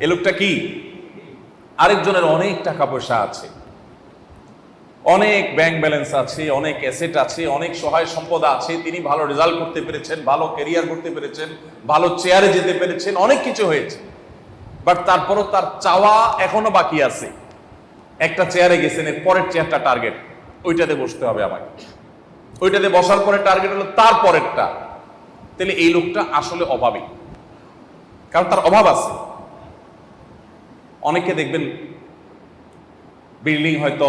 এ লোকটা কি? আরেকজনের অনেক টাকা পয়সা আছে। অনেক ব্যাংক ব্যালেন্স আছে, অনেক অ্যাসেট আছে, অনেক সহায় সম্পদ আছে। তিনি ভালো রেজাল্ট করতে পেরেছেন, ভালো ক্যারিয়ার করতে পেরেছেন, ভালো চেয়ারে যেতে পেরেছেন, অনেক কিছু হয়েছে। বাট তারপরও তার চাওয়া এখনও বাকি আছে। একটা চেয়ারে গেছেন, এর পরের চেয়ারটা টার্গেট ওইটাতে বসতে হবে আমাকে। ওইটাতে বসার পরে টার্গেট হলো তার পরেরটা। তাহলে এই লোকটা আসলে অভাবী। কারণ তার অভাব আছে। অনেকে দেখবেন বিল্ডিং হয়তো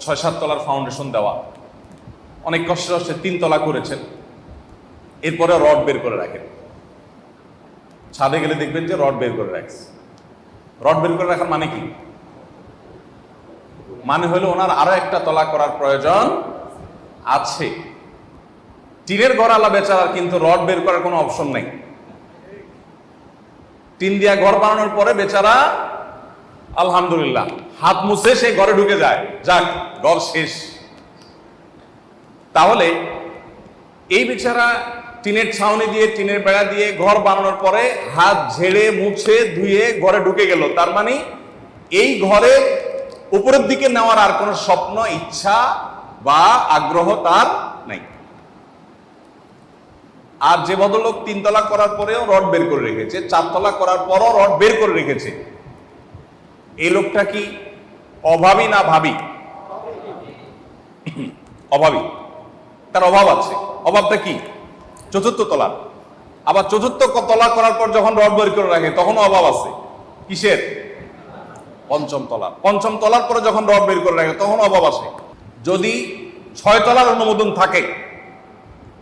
ছয় সাত তলার ফাউন্ডেশন দেওয়া। অনেক কষ্টে কষ্টে তিন তলা করেছেন। এরপরে রড বের করে রাখেন। ছাদে গেলে দেখবেন যে রড বের করে রাখছে। রড বের করে রাখার মানে কি? মানে হলো ওনার আরও একটা তলা করার প্রয়োজন আছে। টিনের ঘর আলা বেচারার কিন্তু রড বের করার কোনো অপশন নেই। টিন দিয়া ঘর বানানোর পরে বেচারা আলহামদুলিল্লাহ। হাত মুছে সে ঘরে ঢুকে যায়। যাক, ঘর শেষ। তাহলে এই বেচারা টিনের ছাউনি দিয়ে, টিনের বেড়া দিয়ে ঘর বানানোর পরে হাত ঝেড়ে, মুছে, ধুয়ে ঘরে ঢুকে গেল। তার মানে এই ঘরে উপরের দিকে নেওয়ার আর কোনো স্বপ্ন, ইচ্ছা বা আগ্রহ তার নাই। আর যে ভদ্রলোক তিনতলা করার পরেও রড বের করে রেখেছে, চারতলা করার পরও রড বের করে রেখেছে এই লোকটা কি অভাবী না ভাবি? অভাবী। তার অভাব আছে। অভাবটা কি? চতুর্থ তলা। আবার চতুর্থ তলা করার পর যখন রড বের করে রাখে, তখনও অভাব আছে। কিসের? পঞ্চম তলা। পঞ্চম তলার পরে যখন রড বের করে রাখে তখন অভাব আসে যদি ছয় তলার অনুমোদন থাকে,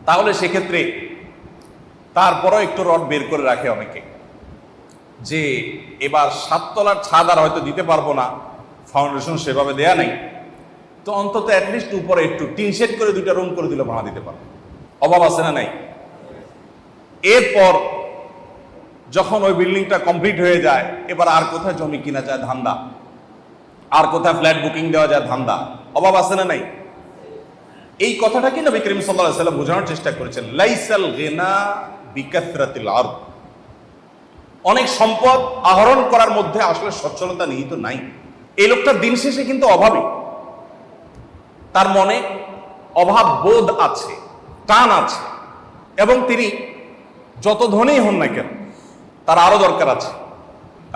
তাহলে সেক্ষেত্রে তারপরও একটু রড বের করে রাখে অনেকে। যে এবার সাততলার ছাদ আর হয়তো দিতে পারব না ফাউন্ডেশন সেভাবে দেয়া নাই। তো অন্তত অ্যাটলিস্ট উপরে একটু টিন শেড করে দুইটা রুম করে দিলে ভাড়া দিতে পারব। অভাব আছে না নাই? এরপর যখন ওই বিল্ডিংটা কমপ্লিট হয়ে যায়, এবার আর কোথায় জমি কিনা যায় ধান্দা? আর কোথায় ফ্ল্যাট বুকিং দেওয়া যায় ধান্দা? অভাব আছে না নাই? এই কথাটাকে নবী করিম আলাইহি সাল্লাম বোঝানোর চেষ্টা করেছেন? লাইসাল গিনা বিকাসরাতিল আরদ। অনেক সম্পদ আহরণ করার মধ্যে আসলে সচ্ছলতা নিহিত নাই। এই লোকটার দিন শেষে কিন্তু অভাবী তার মনে অভাব বোধ আছে, টান আছে, এবং তিনি যত ধনেই হন না কেন, তার আরও দরকার আছে।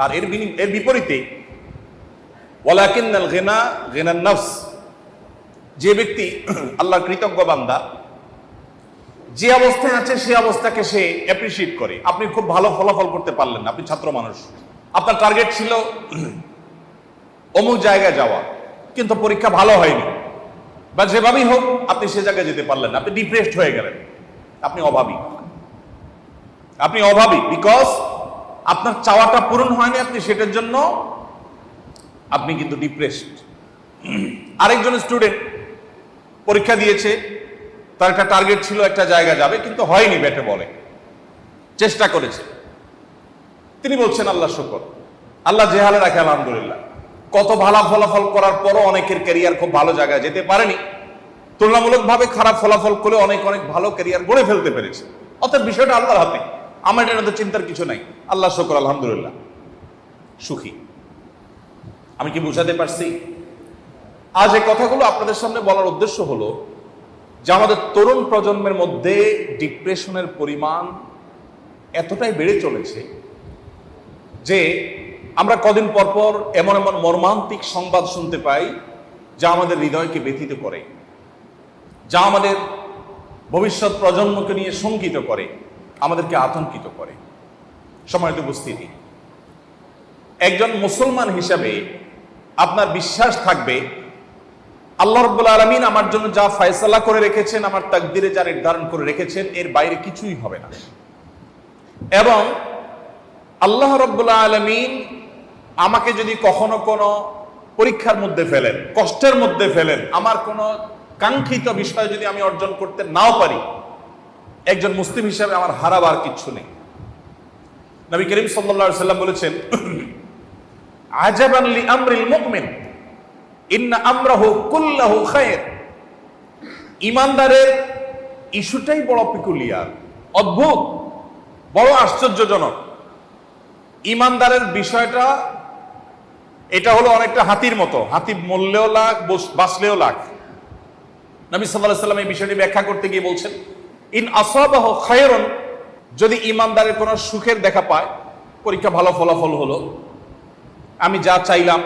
আর এর এর বিপরীতে নফস। যে ব্যক্তি আল্লাহর কৃতজ্ঞ বান্দা যে অবস্থায় আছে, সে অবস্থাকে সে অ্যাপ্রিসিয়েট করে। আপনি খুব ভালো ফলাফল করতে পারলেন না, আপনি ছাত্র মানুষ। আপনার টার্গেট ছিল অমুক জায়গায় যাওয়া, কিন্তু পরীক্ষা ভালো হয়নি। বা যেভাবেই হোক, আপনি সে জায়গায় যেতে পারলেন না, আপনি ডিপ্রেসড হয়ে গেলেন। আপনি অভাবী। আপনি অভাবী বিকজ আপনার চাওয়াটা পূরণ হয়নি আপনি সেটার জন্য আপনি কিন্তু ডিপ্রেসড আরেকজন স্টুডেন্ট পরীক্ষা দিয়েছে তার একটা টার্গেট ছিল, একটা জায়গা যাবে, কিন্তু হয়নি ব্যাটে বলে। চেষ্টা করেছে। তিনি বলছেন, আল্লাহ শুকর। আল্লাহ জেহালে রাখে, আলহামদুলিল্লাহ। কত ভালো ফলাফল করার পরও অনেকের ক্যারিয়ার খুব ভালো জায়গায় যেতে পারেনি। তুলনামূলকভাবে খারাপ ফলাফল করে অনেক অনেক ভালো ক্যারিয়ার গড়ে ফেলতে পেরেছে। অর্থাৎ বিষয়টা আল্লাহর হাতে। আমার মধ্যে চিন্তার কিছু নাই। আল্লাহ শুকর, আলহামদুলিল্লাহ। সুখী। আমি কি বুঝাতে পারছি? আজ এই কথাগুলো আপনাদের সামনে বলার উদ্দেশ্য হলো যে আমাদের তরুণ প্রজন্মের মধ্যে ডিপ্রেশনের পরিমাণ এতটাই বেড়ে চলেছে যে আমরা কদিন পর পর এমন এমন মর্মান্তিক সংবাদ শুনতে পাই যা আমাদের হৃদয়কে ব্যথিত করে, যা আমাদের ভবিষ্যৎ প্রজন্মকে নিয়ে শঙ্কিত করে, আমাদেরকে আতঙ্কিত করে। সময়ত উপস্থিতি, একজন মুসলমান হিসাবে আপনার বিশ্বাস থাকবে আল্লাহ রব্বুল আলমিন আমার জন্য যা ফয়সালা করে রেখেছেন, আমার তাকদিরে যা নির্ধারণ করে রেখেছেন, এর বাইরে কিছুই হবে না। এবং আল্লাহ রব্বুল আলমিন আমাকে যদি কখনো কোনো পরীক্ষার মধ্যে ফেলেন, কষ্টের মধ্যে ফেলেন, আমার কোনো কাঙ্ক্ষিত বিষয় যদি আমি অর্জন করতে নাও পারি, একজন মুসলিম হিসাবে আমার হারাবার কিচ্ছু নেই। নবী করিম সাল্লা সাল্লাম বলেছেন আজাবান লি আমরিল মুমিন। ইন্না আমরাহু কুল্লাহু খায়ের। ইমানদারের ইস্যুটাই বড় পিকুলিয়ার অদ্ভুত, বড় আশ্চর্যজনক। ইমানদারের বিষয়টা, এটা হলো অনেকটা হাতির মতো, হাতি মরলেও লাখ বাঁচলেও লাখ। নবী সাল্লাহ সাল্লাম এই বিষয়টি ব্যাখ্যা করতে গিয়ে বলছেন, ইন আসাবাহ খায়রন যদি ইমানদারের কোনো সুখের দেখা পায়, পরীক্ষা ভালো ফলাফল হলো। আমি যা চাইলাম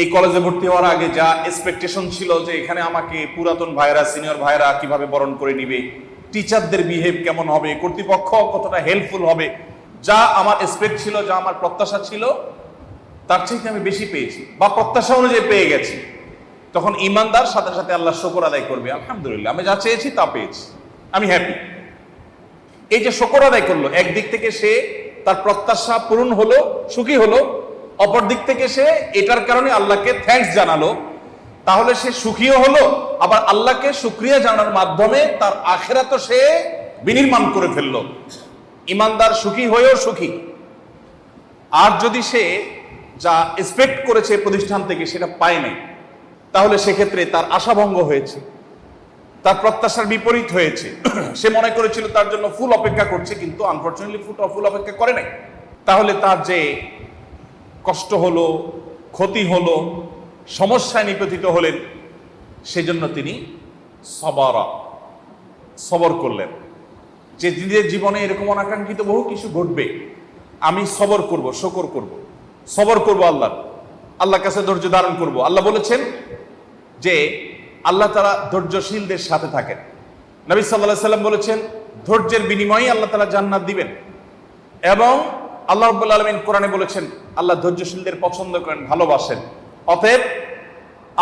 এই কলেজে ভর্তি হওয়ার আগে যা এক্সপেকটেশন ছিল যে এখানে আমাকে পুরাতন ভাইরা সিনিয়র ভাইরা কীভাবে বরণ করে নিবে টিচারদের বিহেভ কেমন হবে, কর্তৃপক্ষ কতটা হেল্পফুল হবে, যা আমার এক্সপেক্ট ছিল, যা আমার প্রত্যাশা ছিল, তার চাইতে আমি বেশি পেয়েছি বা প্রত্যাশা অনুযায়ী পেয়ে গেছি। তখন ইমানদার, সাথে সাথে আল্লাহ শকর আদায় করবে। আলহামদুলিল্লাহ, আমি যা চেয়েছি তা পেয়েছি। আমি হ্যাপি এই যে শকর আদায় করল, একদিক থেকে সে তার প্রত্যাশা পূরণ হলো, সুখী হলো অপর দিক থেকে সে এটার কারণে আল্লাহকে থ্যাঙ্কস জানালো। তাহলে সে সুখীও হলো, আবার আল্লাহকে সুক্রিয়া জানার মাধ্যমে তার আখেরা তো সে বিনির্মাণ করে ফেলল। ইমানদার সুখী হয়েও সুখী। আর যদি সে যা এক্সপেক্ট করেছে প্রতিষ্ঠান থেকে সেটা পায় নাই, তাহলে সেক্ষেত্রে তার আশাভঙ্গ হয়েছে, তার প্রত্যাশার বিপরীত হয়েছে। সে মনে করেছিল তার জন্য ফুল অপেক্ষা করছে, কিন্তু আনফর্চুনেটলি ফুল অপেক্ষা করে নাই। তাহলে তার যে কষ্ট হলো, ক্ষতি হলো সমস্যায় নিপতিত হলেন, সেজন্য তিনি সবারা, সবর করলেন। যে নিজের জীবনে এরকম অনাকাঙ্ক্ষিত বহু কিছু ঘটবে, আমি সবর করব, শকর করব। সবর করব আল্লাহ, আল্লাহর কাছে ধৈর্য ধারণ করব। আল্লাহ বলেছেন যে আল্লাহ তারা ধৈর্যশীলদের সাথে থাকেন। নবী সাল্লাহ সাল্লাম বলেছেন, ধৈর্যের বিনিময়ে আল্লাহ তালা জান্নাত দিবেন। এবং আল্লাহ রব্বুল আলমিন কোরআনে বলেছেন, আল্লাহ ধৈর্যশীলদের পছন্দ করেন, ভালোবাসেন। অতএব,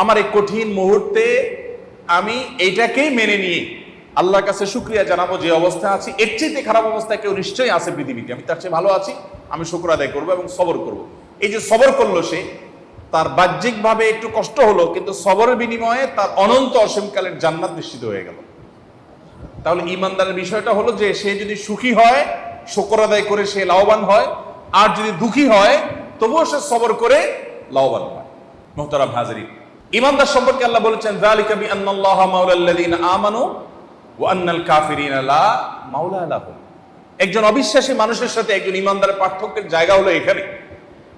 আমার এই কঠিন মুহূর্তে আমি এইটাকেই মেনে নিয়ে আল্লাহর কাছে শুক্রিয়া জানাব যে অবস্থা আছি। এর চাইতে খারাপ অবস্থায় কেউ নিশ্চয়ই আছে পৃথিবীতে। আমি তার চেয়ে ভালো আছি, আমি শুক্র আদায় করব এবং সবর করব। এই যে সবর করল সে, তার বাহ্যিকভাবে একটু কষ্ট হলো, কিন্তু সবরের বিনিময়ে তার অনন্ত অসীমকালের জান্নাত নিশ্চিত হয়ে গেল। তাহলে ইমানদারের বিষয়টা হলো যে, সে যদি সুখী হয় শুকর আদায় করে সে লাভবান হয়। আর যদি দুঃখী হয়, তবুও সে সবর করে লাভবান হয়। মোহতারাম হাজারি ইমানদার সম্পর্কে আল্লাহ বলেছেন, যালিকা বি আন্নাল্লাহ মাওলাল্লাযিনা আমানু ওয়া আন্নাল কাফিরিনা লা মাওলা লাহুম। একজন অবিশ্বাসী মানুষের সাথে একজন ইমানদারের পার্থক্যের জায়গা হলো এখানে।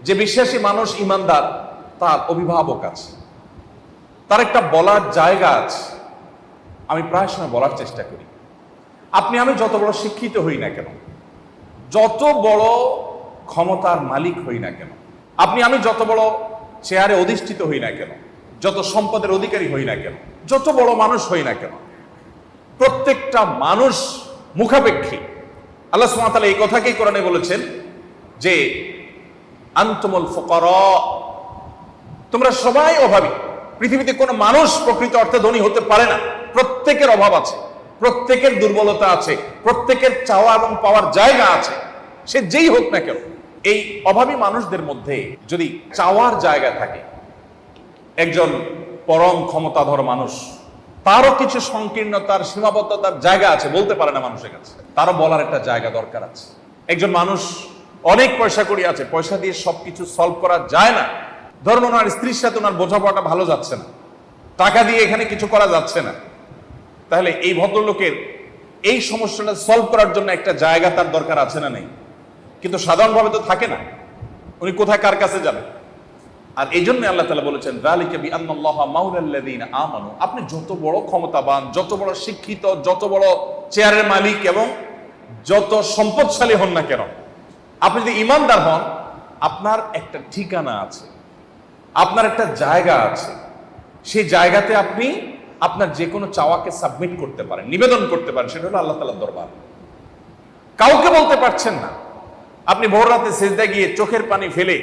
যে বিশ্বাসী মানুষ ইমানদার তার অভিভাবক আছে। তার একটা বলার জায়গা আছে। আমি প্রায় সময় বলার চেষ্টা করি। আপনি, আমি যত বড় শিক্ষিত হই না কেন যত বড় ক্ষমতার মালিক হই না কেন, আপনি আমি যত বড় চেয়ারে অধিষ্ঠিত হই না কেন, যত সম্পদের অধিকারী হই না কেন, যত বড় মানুষ হই না কেন, প্রত্যেকটা মানুষ মুখাপেক্ষী। আল্লাহ সুমাতালা এই কথাকেই কোরআনে বলেছেন যে, আন্তমল ফকর তোমরা সবাই অভাবী। পৃথিবীতে কোনো মানুষ প্রকৃত অর্থে ধনী হতে পারে না। প্রত্যেকের অভাব আছে। প্রত্যেকের দুর্বলতা আছে, প্রত্যেকের চাওয়া এবং পাওয়ার জায়গা আছে, সে যেই হোক না কেন, এই অভাবী মানুষদের মধ্যে যদি চাওয়ার জায়গা থাকে, একজন পরম ক্ষমতাধর মানুষ, তারও কিছু সংকীর্ণতার, সীমাবদ্ধতার জায়গা আছে, বলতে পারে না মানুষের কাছে, তারও বলার একটা জায়গা দরকার আছে। একজন মানুষ অনেক পয়সা করি আছে, পয়সা দিয়ে সবকিছু সলভ করা যায় না। ধরুন ওনার স্ত্রীর সাথে ওনার বোঝাপড়াটা ভালো যাচ্ছে না, টাকা দিয়ে এখানে কিছু করা যাচ্ছে না। তাহলে এই ভদ্রলোকের এই সমস্যাটা সলভ করার জন্য একটা জায়গা তার দরকার আছে না নেই? কিন্তু সাধারণভাবে তো থাকে না। উনি কোথায় কার কাছে যাবেন আর এই জন্য আল্লাহ তালা বলেছেন, "যালিকা বিআন্নাল্লাহা মাওলাল্লাযীনা আমানু। আপনি যত বড় ক্ষমতাবান, যত বড় শিক্ষিত, যত বড় চেয়ারের মালিক এবং যত সম্পদশালী হন না কেন, আপনি যদি ইমানদার হন, আপনার একটা ঠিকানা আছে, আপনার একটা জায়গা আছে। সেই জায়গাতে আপনি আপনার যে কোনো চাওয়াকে সাবমিট করতে পারেন, নিবেদন করতে পারেন, সেটা হলো আল্লাহ তালার দরবার। কাউকে বলতে পারছেন না। আপনি ভোর রাতে সেজদা গিয়ে চোখের পানি ফেলে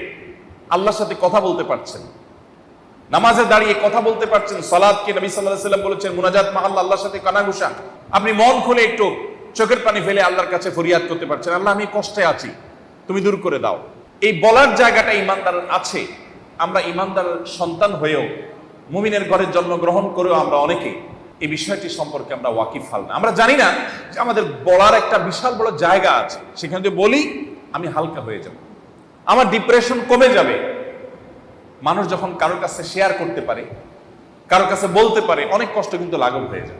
আল্লাহর সাথে কথা বলতে পারছেন। নামাজে দাঁড়িয়ে কথা বলতে পারছেন। সালাদকে নবী সাল্লাহ সাল্লাম বলেছেন, মুনাজাত মাহাল্লা আল্লাহর সাথে কানাঘুষা। আপনি মন খুলে একটু চোখের পানি ফেলে আল্লাহর কাছে ফরিয়াদ করতে পারছেন। আল্লাহ, আমি কষ্টে আছি। তুমি দূর করে দাও। এই বলার জায়গাটা ইমানদার আছে। আমরা ইমানদার সন্তান হয়েও মুমিনের ঘরে জন্মগ্রহণ করেও আমরা অনেকে এই বিষয়টি সম্পর্কে আমরা ওয়াকিফ হাল না। আমরা জানি না যে আমাদের বলার একটা বিশাল বড় জায়গা আছে। সেখানে যদি বলি, আমি হালকা হয়ে যাব। আমার ডিপ্রেশন কমে যাবে। মানুষ যখন কারোর কাছে শেয়ার করতে পারে, কারোর কাছে বলতে পারে, অনেক কষ্ট কিন্তু লাঘব হয়ে যায়।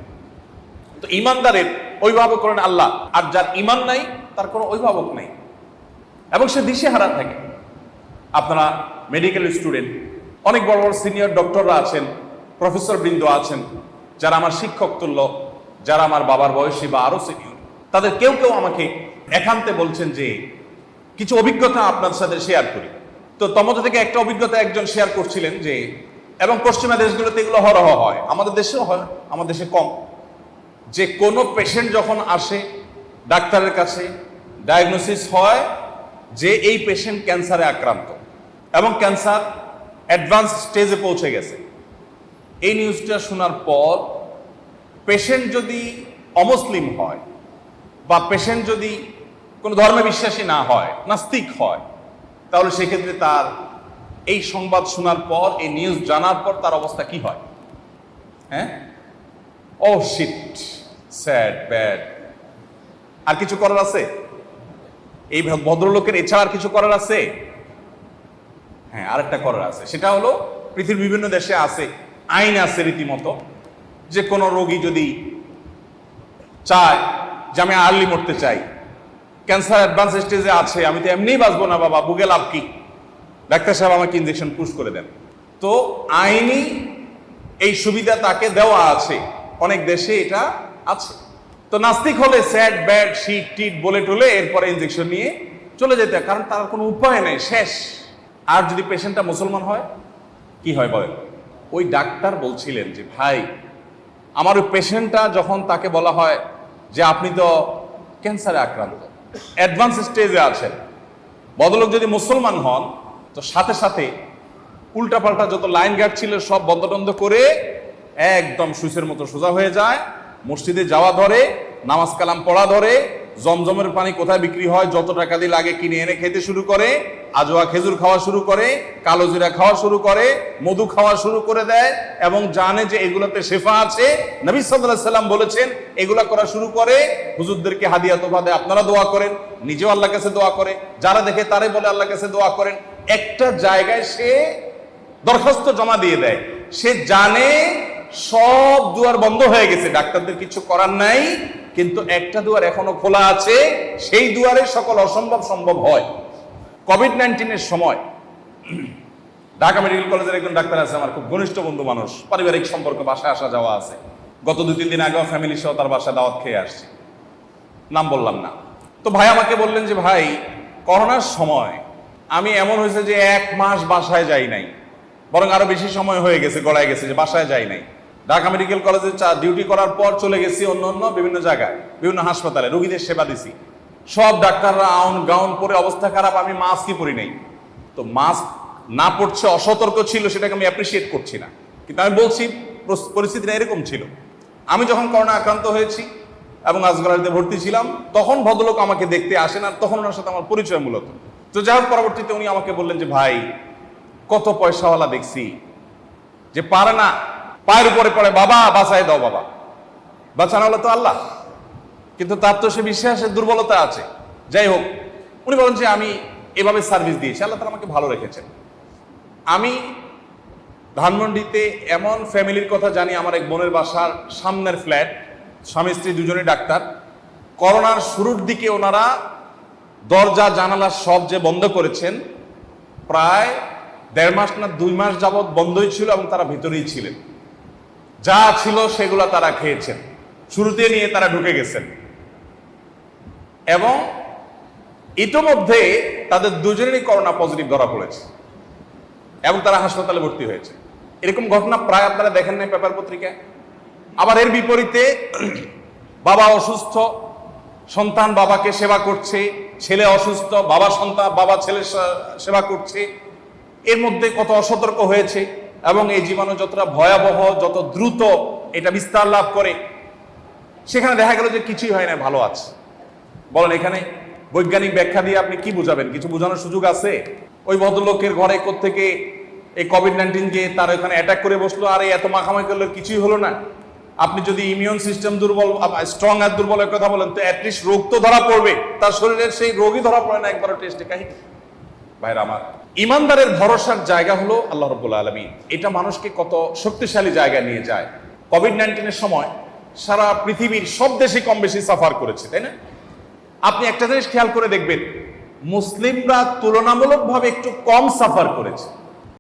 তো ইমানদারের অভিভাবক করেন আল্লাহ, আর যার ইমান নাই, তার কোনো অভিভাবক নাই। এবং সে দিশে দিশেহারা থাকে। আপনারা মেডিকেল স্টুডেন্ট অনেক বড় বড় সিনিয়র ডক্টররা আছেন প্রফেসর বৃন্দ আছেন, যারা আমার শিক্ষক তুল্য, যারা আমার বাবার বয়সী বা আরও সিনিয়র তাদের কেউ কেউ আমাকে একান্তে বলছেন যে, কিছু অভিজ্ঞতা আপনার সাথে শেয়ার করি। তো তমতে থেকে একটা অভিজ্ঞতা একজন শেয়ার করছিলেন যে, এবং পশ্চিমা দেশগুলোতে এগুলো হরহ হয়। আমাদের দেশেও হয়, আমাদের দেশে কম। যে কোনো পেশেন্ট যখন আসে, ডাক্তারের কাছে ডায়াগনোসিস হয় যে এই পেশেন্ট ক্যান্সারে আক্রান্ত। এবং ক্যান্সার অ্যাডভান্স স্টেজে পৌঁছে গেছে। এই নিউজটা শোনার পর পেশেন্ট যদি অমুসলিম হয় বা পেশেন্ট যদি কোনো ধর্মে বিশ্বাসী না হয়, নাস্তিক হয়, তাহলে সেক্ষেত্রে তার এই সংবাদ শোনার পর, এই নিউজ জানার পর তার অবস্থা কি হয়? হ্যাঁ? ও শিট, স্যাড, ব্যাড। আর কিছু করার আছে? এই ভদ্রলোকের এছাড়া আর কিছু করার আছে? হ্যাঁ আরেকটা করার আছে। সেটা হলো, পৃথিবীর বিভিন্ন দেশে আছে, আইন আছে রীতিমতো। যে কোনো রোগী যদি চায় যে আমি আর্লি মরতে চাই ক্যান্সার অ্যাডভান্স স্টেজে আছে, আমি তো এমনিই বাঁচবো না বাবা বুকে লাভ কি? ডাক্তার সাহেব আমাকে ইঞ্জেকশন পুশ করে দেন। তো আইনি এই সুবিধা তাকে দেওয়া আছে। অনেক দেশে এটা আছে। তো নাস্তিক হলে স্যাড ব্যাড শিট টিট বলে টলে এরপরে ইঞ্জেকশন নিয়ে চলে যেতে কারণ তার কোনো উপায় নেই, শেষ। আর যদি পেশেন্টটা মুসলমান হয়, কি হয় বলেন? ওই ডাক্তার বলছিলেন যে, ভাই, আমার ওই পেশেন্টটা যখন তাকে বলা হয় যে, আপনি তো ক্যান্সারে আক্রান্ত, অ্যাডভান্স স্টেজে আছেন বদলোক যদি মুসলমান হন, তো সাথে সাথে উল্টাপাল্টা যত লাইন গার্ড ছিল, সব বন্ধ করে একদম সুইসের মতো সোজা হয়ে যায়, মসজিদে যাওয়া ধরে, নামাজ কালাম পড়া ধরে জমজমের পানি কোথায় বিক্রি হয়, যত টাকা দিয়ে লাগে কিনে এনে খেতে শুরু করে, আজোয়া খেজুর খাওয়া শুরু করে, কালো জিরা খাওয়া শুরু করে, মধু খাওয়া শুরু করে দেয় এবং জানে যে এগুলোতে শেফা আছে। নবী সাল্লাল্লাহু সাল্লাম বলেছেন, এগুলা করা শুরু করে, হুজুরদেরকে হাদিয়া তোফা দেয় আপনারা দোয়া করেন, নিজেও আল্লাহর কাছে দোয়া করে, যারা দেখে তারে বলে আল্লাহর কাছে দোয়া করেন। একটা জায়গায় সে দরখাস্ত জমা দিয়ে দেয়। সে জানে সব দুয়ার বন্ধ হয়ে গেছে। ডাক্তারদের কিছু করার নাই, কিন্তু একটা দুয়ার এখনও খোলা আছে, সেই দুয়ারে সকল অসম্ভব সম্ভব হয়। কোভিড নাইন্টিনের সময়, ঢাকা মেডিকেল কলেজের একজন ডাক্তার আছে আমার, খুব ঘনিষ্ঠ বন্ধু মানুষ, পারিবারিক সম্পর্ক, বাসায় আসা যাওয়া আছে। গত দু তিন দিন আগেও ফ্যামিলি সহ তার বাসায় দাওয়াত খেয়ে আসছে। নাম বললাম না। তো ভাই আমাকে বললেন যে, ভাই, করোনার সময় আমি এমন হয়েছে যে এক মাস বাসায় যাই নাই, বরং আরও বেশি সময় হয়ে গেছে গড়ায় গেছে যে বাসায় যাই নাই। ঢাকা মেডিকেল কলেজে ডিউটি করার পর চলে গেছি অন্য অন্য বিভিন্ন জায়গায়, বিভিন্ন হাসপাতালে, রোগীদের সেবা দিছি। সব ডাক্তাররা আউন গাউন পরে অবস্থা খারাপ, আমি মাস্কই পরি নাই। তো মাস্ক না পড়ছে, অসতর্ক ছিল, সেটাকে আমি অ্যাপ্রিসিয়েট করছি না। কিন্তু আমি বলছি পরিস্থিতিটা এরকম ছিল। আমি যখন করোনা আক্রান্ত হয়েছি এবং আজগরাতে ভর্তি ছিলাম, তখন ভদ্রলোক আমাকে দেখতে আসেন আর তখন ওনার সাথে আমার পরিচয় মূলত। তো যাই হোক, পরবর্তীতে উনি আমাকে বললেন যে, ভাই, কত পয়সাওয়ালা দেখছি, যে পারে না পায়ের উপরে পড়ে, বাবা, বাঁচায় দাও বাবা। বাঁচানো হলো তো আল্লাহ। কিন্তু তার তো সে বিশ্বাসের দুর্বলতা আছে। যাই হোক, উনি বলেন যে, আমি এভাবে সার্ভিস দিয়েছি। আল্লাহ তালা আমাকে ভালো রেখেছেন। আমি ধানমন্ডিতে এমন ফ্যামিলির কথা জানি, আমার এক বোনের বাসার সামনের ফ্ল্যাট। স্বামী, স্ত্রী দুজনেই ডাক্তার। করোনার শুরুর দিকে ওনারা দরজা, জানালা সব যে বন্ধ করেছেন, প্রায় দেড় মাস না দুই মাস যাবৎ বন্ধই ছিল এবং তারা ভিতরেই ছিলেন। যা ছিল সেগুলো তারা খেয়েছেন। শুরুতে নিয়ে তারা ঢুকে গেছেন। এবং ইতোমধ্যে তাদের দুজনেরই করোনা পজিটিভ ধরা পড়েছে। এবং তারা হাসপাতালে ভর্তি হয়েছে। এরকম ঘটনা প্রায় আপনারা দেখেন নাই পেপার পত্রিকায় আবার এর বিপরীতে বাবা অসুস্থ, সন্তান বাবাকে সেবা করছে, ছেলে অসুস্থ, বাবা সন্তান, বাবা ছেলে সেবা করছে। এর মধ্যে কত অসতর্ক হয়েছে। এবং এই জীবাণু যতটা ভয়াবহ, যত দ্রুত এটা বিস্তার লাভ করে, সেখানে দেখা গেল যে কিছুই হয় না, ভালো আছে। বলেন, এখানে বৈজ্ঞানিক ব্যাখ্যা দিয়ে আপনি কি বুঝাবেন? কিছু বোঝানোর সুযোগ আছে? ওই ভদ্রলোকের ঘরে থেকে এই কোভিড নাইন্টিন গিয়ে তার ওখানে অ্যাটাক করে বসল, আর, এত মাখামাখি করলে কিছুই হলো না। আপনি যদি ইমিউন সিস্টেম দুর্বল স্ট্রং আর দুর্বলের কথা বলেন, তো অ্যাটলিস্ট রোগ তো ধরা পড়বে। তার শরীরের সেই রোগই ধরা পড়ে না, একবারও টেস্টে কাহিনী? ভাইরা আমার ইমানদারের ভরসার জায়গা হলো আল্লাহ রব্বুল আলমী এটা মানুষকে কত শক্তিশালী জায়গায় নিয়ে যায়। কোভিড নাইন্টিনের সময় সারা পৃথিবীর সব দেশে কম বেশি সাফার করেছে, তাই না? আপনি একটা জিনিস খেয়াল করে দেখবেন, মুসলিমরা তুলনামূলকভাবে একটু কম সাফার করেছে।